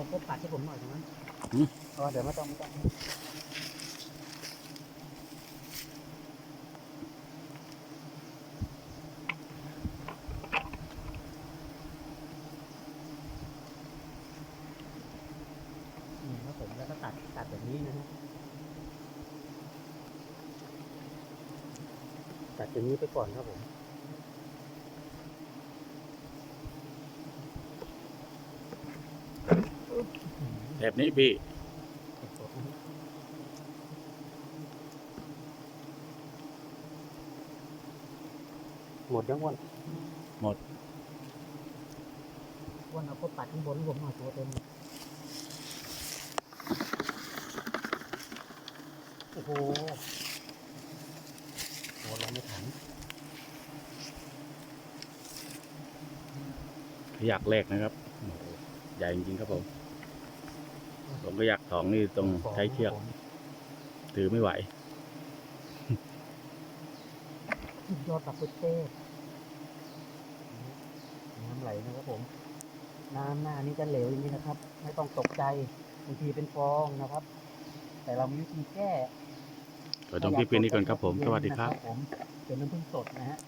เอาพบปัดให้ผมหน่อยตรงนั้นหืม อ๋อเดี๋ยวไม่ต้องไม่ต้องนี่ครับผมแล้วก็ตัดตัดแบบนี้นะฮะตัดอย่างนี้ไปก่อนครับผม แบบนี้พี่ หมดยังวันหมด วันเอาพดปัดข้างบนให้ผมหน่อยตัวเต็มโอ้โหโหเราไม่ถังอยากแรกนะครับโอ้โหใหญ่จริงๆครับผม ผมก็อยากสองนี่ต้องใช้เชือก ถือไม่ไหวสุดยอดปักเป็ดเต้น้ำไหลนะครับผม น้ำหน้านี้จะเหลวอย่างนี้นะครับ ไม่ต้องตกใจบางทีเป็นฟองนะครับ แต่เรามีวิธีแก้ขอจบคลิปเพียงนี้ก่อนครับผม สวัสดีครับ ผมเป็นน้ำผึ้งสดนะฮะ